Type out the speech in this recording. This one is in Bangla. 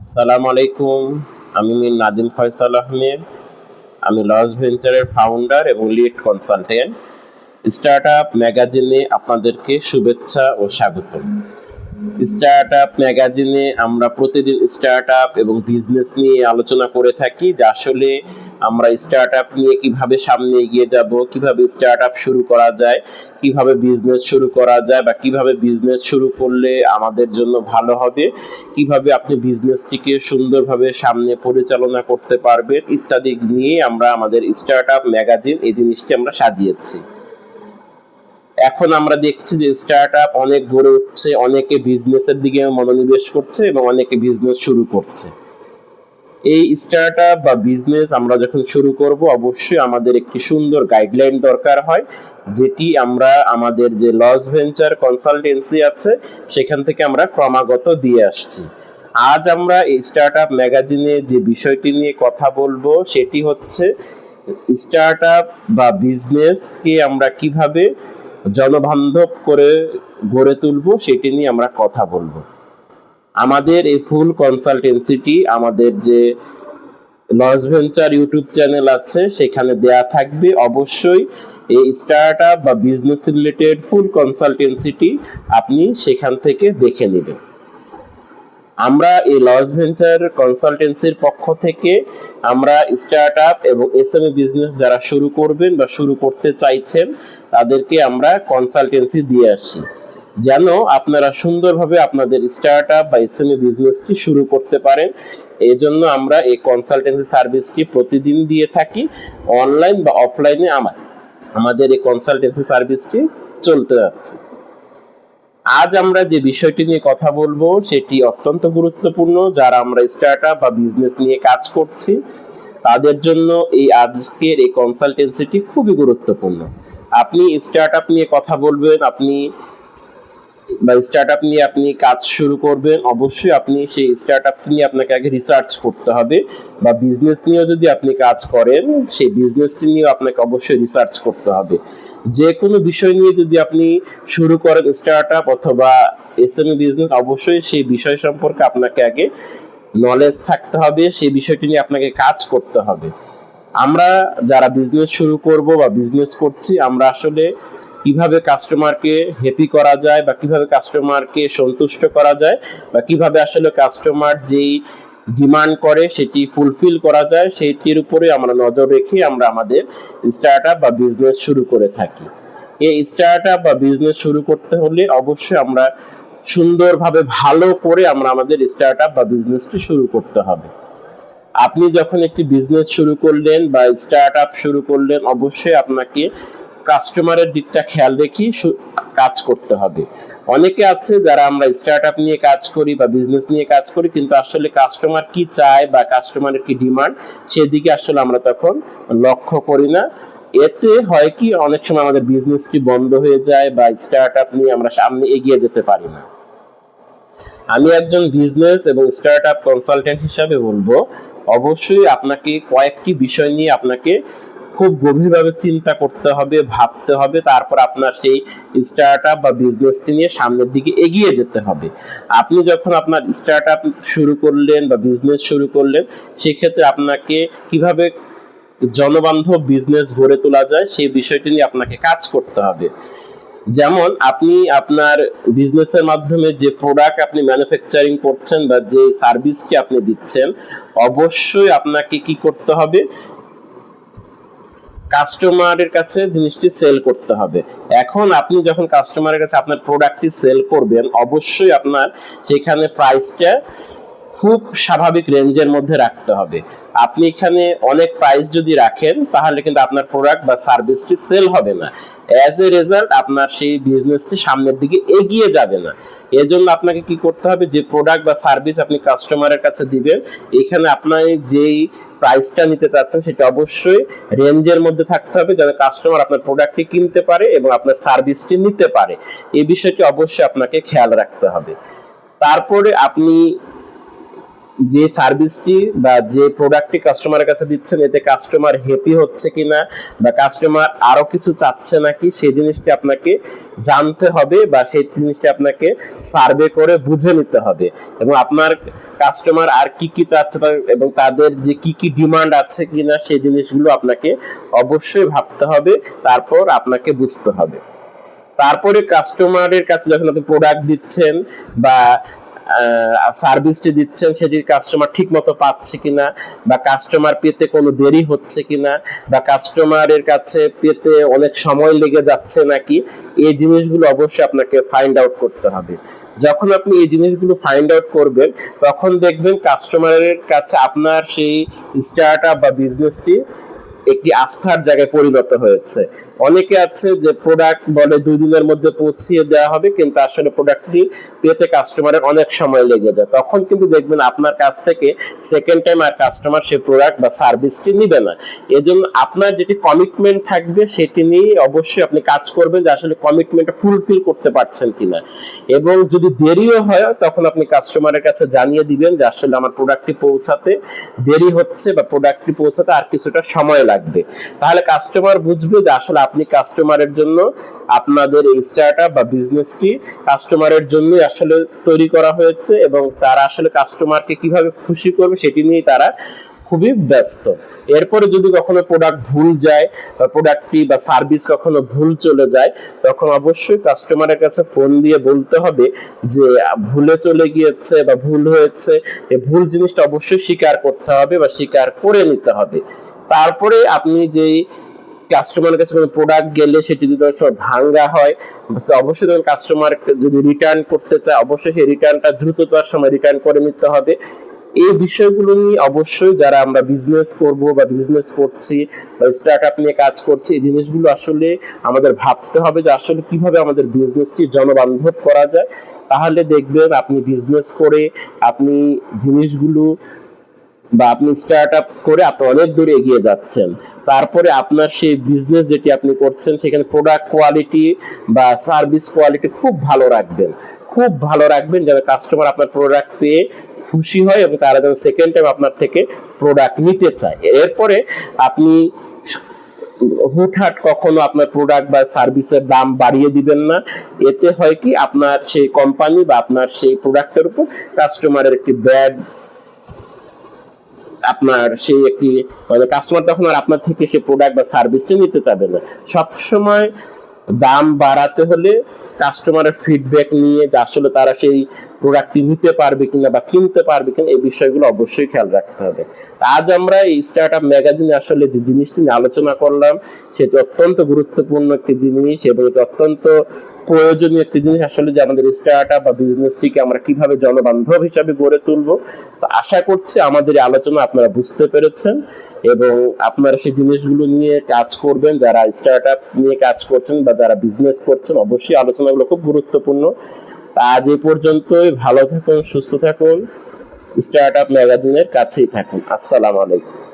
আসসালামু আলাইকুম আমি নাদিম ফয়সাল আহমেদ। আমি লস ভেঞ্চারের ফাউন্ডার এবং লিড কনসালটেন্ট স্টার্ট আপ ম্যাগাজিনে আপনাদেরকে শুভেচ্ছা ও স্বাগতম। স্টার্ট আপ ম্যাগাজিনে আমরা প্রতিদিন স্টার্ট আপ এবং বিজনেস নিয়ে আলোচনা করে থাকি, যে আসলে আমরা স্টার্ট আপ নিয়ে কীভাবে সামনে এগিয়ে যাব, কীভাবে স্টার্ট আপ শুরু করা যায়, কীভাবে বিজনেস শুরু করা যায় বা কীভাবে বিজনেস শুরু করলে আমাদের জন্য ভালো হবে, কীভাবে আপনি বিজনেসটিকে সুন্দরভাবে সামনে পরিচালনা করতে পারবেন, ইত্যাদি নিয়ে আমরা আমাদের স্টার্ট আপ ম্যাগাজিন এই জিনিসটি আমরা সাজিয়েছি। এখন আমরা দেখছি যে স্টার্ট আপ অনেক গড়ে উঠছে, অনেকে বিজনেসের দিকে মনোনিবেশ করছে এবং অনেকে বিজনেস শুরু করছে। এই স্টার্ট আপ বা বিজনেস আমরা যখন শুরু করব, অবশ্যই আমাদের একটি সুন্দর গাইডলাইন দরকার হয়, যেটি আমরা আমাদের যে লস ভেঞ্চার কনসালটেন্সি আছে, সেখান থেকে আমরা ক্রমাগত দিয়ে আসছি। আজ আমরা এই স্টার্ট আপ ম্যাগাজিনে যে বিষয়টি নিয়ে কথা বলব, সেটি হচ্ছে স্টার্ট আপ বা বিজনেসকে আমরা কীভাবে জনবান্ধব করে গড়ে তুলব, সেটি নিয়ে আমরা কথা বলব। আমাদের এই ফুল কনসালটেন্সিটি, আমাদের যে লস ভেঞ্চার ইউটিউব চ্যানেল আছে, সেখানে দেয়া থাকবে অবশ্যই এই স্টার্ট আপ বা বিজনেস রিলেটেড ফুল কনসালটেন্সিটি, আপনি সেখান থেকে দেখে নেবেন। আমরা এই লস ভেঞ্চার কনসালটেন্সির পক্ষ থেকে আমরা স্টার্ট আপ এবং এসএমই বিজনেস যারা শুরু করবেন বা শুরু করতে চাইছেন, তাদেরকে আমরা কনসালটেন্সি দিয়ে আসি। যেন আপনারা সুন্দরভাবে আপনাদের স্টার্ট আপ বা এসএমই বিজনেসটি শুরু করতে পারেন এই জন্য আমরা এই কনসালটেন্সি সার্ভিসটি প্রতিদিন দিয়ে থাকি অনলাইন বা অফলাইনে আমার আমাদের এই কনসালটেন্সি সার্ভিসটি চলতে যাচ্ছে। আজ আমরা যে বিষয়টি নিয়ে কথা বলব, সেটি অত্যন্ত গুরুত্বপূর্ণ। যারা আমরা স্টার্টআপ বা বিজনেস নিয়ে কাজ করছি, তাদের জন্য এই আজকের এই কনসালটেন্সিটি খুবই গুরুত্বপূর্ণ। আপনি স্টার্টআপ নিয়ে কথা বলবেন, আপনি বা স্টার্ট আপ নিয়ে আপনি কাজ শুরু করবেন, অবশ্যই আপনি সেই স্টার্ট আপ নিয়ে আপনাকে আগে রিসার্চ করতে হবে বা বিজনেস নিয়েও যদি আপনি কাজ করেন, সেই বিজনেসটি নিয়েও আপনাকে অবশ্যই রিসার্চ করতে হবে। যে কোনো বিষয় নিয়ে যদি আপনি শুরু করেন স্টার্ট আপ অথবা এসএমই বিজনেস অবশ্যই সেই বিষয় সম্পর্কে আপনাকে আগে নলেজ থাকতে হবে, সেই বিষয়টি নিয়ে আপনাকে কাজ করতে হবে। আমরা যারা বিজনেস শুরু করব বা বিজনেস করছি, আমরা আসলে কীভাবে কাস্টমারকে হ্যাপি করা যায় বা কীভাবে কাস্টমারকে সন্তুষ্ট করা যায় বা কীভাবে আসলে কাস্টমার যেই ডিমান্ড করে সেটি ফুলফিল করা যায় সেটির উপরে আমরা নজর রেখে আমরা আমাদের স্টার্ট বা বিজনেস শুরু করে থাকি। এই স্টার্ট বা বিজনেস শুরু করতে হলে অবশ্যই আমরা সুন্দরভাবে ভালো করে আমরা আমাদের স্টার্ট বা বিজনেসটি শুরু করতে হবে। আপনি যখন একটি বিজনেস শুরু করলেন বা স্টার্ট শুরু করলেন, অবশ্যই আপনাকে কাস্টমারের দিকটা খেয়াল রেখে কাজ করতে হবে। অনেকে আছে যারা আমরা স্টার্ট আপ নিয়ে কাজ করি বা বিজনেস নিয়ে কাজ করি, কিন্তু আসলে কাস্টমার কি চায় বা কাস্টমারের কি ডিমান্ড সেদিকে আসলে আমরা তখন লক্ষ্য করি না। এতে হয় কি, অনেক সময় আমাদের বিজনেসটি বন্ধ হয়ে যায় বা স্টার্ট আপ নিয়ে আমরা সামনে এগিয়ে যেতে পারি না। আমি একজন বিজনেস এবং স্টার্ট আপ কনসালটেন্ট হিসাবে বলব, অবশ্যই আপনাকে কয়েকটি বিষয় নিয়ে আপনাকে খুব গভীরভাবে চিন্তা করতে হবে, ভাবতে হবে, তারপর আপনার সেই স্টার্ট আপ বা বিজনেসটি নিয়ে সামনের দিকে এগিয়ে যেতে হবে। আপনি যখন আপনার স্টার্ট আপ শুরু করলেন বা বিজনেস শুরু করলেন, সেক্ষেত্রে আপনাকে কীভাবে জনবান্ধব বিজনেস গড়ে তোলা যায়, সেই বিষয়টি নিয়ে আপনাকে কাজ করতে হবে। যেমন আপনি আপনার বিজনেসের মাধ্যমে যে প্রোডাক্ট আপনি ম্যানুফ্যাকচারিং করছেন বা যে সার্ভিসকে আপনি দিচ্ছেন, অবশ্যই আপনাকে কি করতে হবে? কাস্টমারের কাছে জিনিসটি সেল করতে হবে। এখন আপনি যখন কাস্টমারের কাছে আপনার প্রোডাক্টটি সেল করবেন, অবশ্যই আপনার সেখানে প্রাইসটা খুব স্বাভাবিক রেঞ্জের মধ্যে রাখতে হবে। আপনি এখানে অনেক প্রাইস যদি রাখেন, তাহলে কিন্তু আপনার প্রোডাক্ট বা সার্ভিসটি সেল হবে না। অ্যাজ এ রেজাল্ট আপনার সেই বিজনেসটি সামনের দিকে এগিয়ে যাবে না। এজন্য আপনাকে কি করতে হবে, যে প্রোডাক্ট বা সার্ভিস আপনি কাস্টমারের কাছে দিবেন, এখানে আপনার যেই প্রাইসটা নিতে চাচ্ছেন, সেটা অবশ্যই রেঞ্জের মধ্যে থাকতে হবে, যাতে কাস্টমার আপনার প্রোডাক্টটি কিনতে পারে এবং আপনার সার্ভিসটি নিতে পারে। এই বিষয়টি অবশ্যই আপনাকে খেয়াল রাখতে হবে। তারপরে আপনি যে সার্ভিসটি বা যে প্রোডাক্টটি কাস্টমারের কাছে দিচ্ছেন, এতে কাস্টমার হ্যাপি হচ্ছে কিনা বা কাস্টমার আরও কিছু চাচ্ছে নাকি, সেই জিনিসটি আপনাকে জানতে হবে বা সেই জিনিসটি আপনাকে সার্ভে করে বুঝে নিতে হবে। এবং আপনার কাস্টমার আর কি কি চাচ্ছে এবং তাদের যে কি কি ডিমান্ড আছে কিনা, সেই জিনিসগুলো আপনাকে অবশ্যই ভাবতে হবে, তারপর আপনাকে বুঝতে হবে। তারপরে কাস্টমারের কাছে যখন আপনি প্রোডাক্ট দিচ্ছেন বা সার্ভিসটি দিচ্ছেন সেটি কাস্টমার ঠিক মতো পাচ্ছে কিনা, বা কাস্টমার পেতে কোনো দেরি হচ্ছে কিনা, বা কাস্টমারের কাছে পেতে অনেক সময় লেগে যাচ্ছে নাকি, এই জিনিসগুলো অবশ্যই আপনাকে ফাইন্ড আউট করতে হবে। যখন আপনি এই জিনিসগুলো ফাইন্ড আউট করবেন, তখন দেখবেন কাস্টমারের কাছে আপনার সেই স্টার্ট আপ বা বিজনেসটি একটি আস্থার জায়গায় পরিণত হয়েছে। অনেকে আছে যে প্রোডাক্ট বলে দুই দিনের মধ্যে পৌঁছিয়ে দেওয়া হবে, কিন্তু আসলে প্রোডাক্টটি পেতে কাস্টমারের অনেক সময় লেগে যায়। তখন কিন্তু দেখবেন আপনার কাছ থেকে সেকেন্ড টাইম আর কাস্টমার সেই প্রোডাক্ট বা সার্ভিসটি নিবে না। এজন্য আপনার যেটি কমিটমেন্ট থাকবে, সেটি নিয়ে অবশ্যই আপনি কাজ করবেন যে আসলে কমিটমেন্টটা ফুলফিল করতে পারছেন কিনা। এবং যদি দেরিও হয়, তখন আপনি কাস্টমারের কাছে জানিয়ে দিবেন যে আসলে আমার প্রোডাক্টটি পৌঁছাতে দেরি হচ্ছে বা প্রোডাক্টটি পৌঁছাতে আর কিছুটা সময় লাগবে তাহলে কাস্টমার বুঝবে যে আসলে আপনি কাস্টমারের জন্য আপনাদের এই স্টার্ট বা বিজনেসটি কাস্টমারের জন্য আসলে তৈরি করা হয়েছে এবং তারা আসলে কাস্টমারকে কীভাবে খুশি করবে সেটি নিয়ে তারা খুবই ব্যস্ত। এরপরে যদি কখনো প্রোডাক্ট ভুল যায় বা প্রোডাক্টটি বা সার্ভিস কখনো ভুল চলে যায়, তখন অবশ্যই কাস্টমারের কাছে ফোন দিয়ে বলতে হবে যে, ভুলে চলে গিয়েছে বা ভুল হয়েছে এই ভুল জিনিসটা অবশ্যই স্বীকার করতে হবে বা স্বীকার করে নিতে হবে। তারপরে আপনি যেই কাস্টমারের কাছে কোনো প্রোডাক্ট গেলে সেটি যদি ভাঙ্গা হয় অবশ্যই তখন কাস্টমার যদি রিটার্ন করতে চায়, অবশ্যই সেই রিটার্নটা দ্রুততার সময় রিটার্ন করে নিতে হবে। এই বিষয়গুলো নিয়ে অবশ্যই যারা আমরা বিজনেস করব বা বিজনেস করছি বা স্টার্ট আপ নিয়ে কাজ করছি, এই জিনিসগুলো আসলে আমাদের ভাবতে হবে যে আসলে কীভাবে আমাদের বিজনেসটি জনবান্ধব করা যায়। তাহলে দেখবেন আপনি বিজনেস করে আপনি জিনিসগুলো বা আপনি স্টার্ট আপ করে আপনি অনেক দূর এগিয়ে যাচ্ছেন। তারপরে আপনার সেই বিজনেস যেটি আপনি করছেন, সেখানে প্রোডাক্ট কোয়ালিটি বা সার্ভিস কোয়ালিটি খুব ভালো রাখবেন। খুব ভালো রাখবেন যেন কাস্টমার আপনার প্রোডাক্ট পেয়ে খুশি হয় এবং তারা যেন সেকেন্ড টাইম আপনার থেকে প্রোডাক্ট নিতে চায়। এরপরে আপনি হুটহাট কখনো আপনার প্রোডাক্ট বা সার্ভিসের দাম বাড়িয়ে দিবেন না। এতে হয় কি আপনার সেই কোম্পানি বা আপনার সেই প্রোডাক্টের উপর কাস্টমারের একটি ব্যাড আপনার সেই একটি মানে কাস্টমার তখন আর আপনার থেকে সে প্রোডাক্ট বা সার্ভিসটা নিতে চাবে না। সবসময় দাম বাড়াতে হলে কাস্টমারের ফিডব্যাক নিয়ে যে আসলে তারা সেই প্রোডাক্টটি নিতে পারবে কিনা বা কিনতে পারবে কিনা এই বিষয়গুলো অবশ্যই খেয়াল রাখতে হবে। আজ আমরা এই স্টার্ট আপ ম্যাগাজিনে আসলে যে জিনিসটি নিয়ে আলোচনা করলাম, সেটি অত্যন্ত গুরুত্বপূর্ণ একটি জিনিস এবং এটি অত্যন্ত প্রয়োজনীয় একটি জিনিস আসলে যে আমাদের স্টার্ট আপ বা বিজনেসটিকে আমরা কীভাবে জনবান্ধব হিসাবে গড়ে তুলবো। তো আশা করছি আমাদের এই আলোচনা আপনারা বুঝতে পেরেছেন এবং আপনারা সেই জিনিসগুলো নিয়ে কাজ করবেন, যারা স্টার্ট আপ নিয়ে কাজ করছেন বা যারা বিজনেস করছেন, অবশ্যই আলোচনাগুলো খুব গুরুত্বপূর্ণ। তা আজ এ পর্যন্তই, ভালো থাকুন, সুস্থ থাকুন স্টার্ট আপ ম্যাগাজিনের কাছেই থাকুন। আসসালামু আলাইকুম।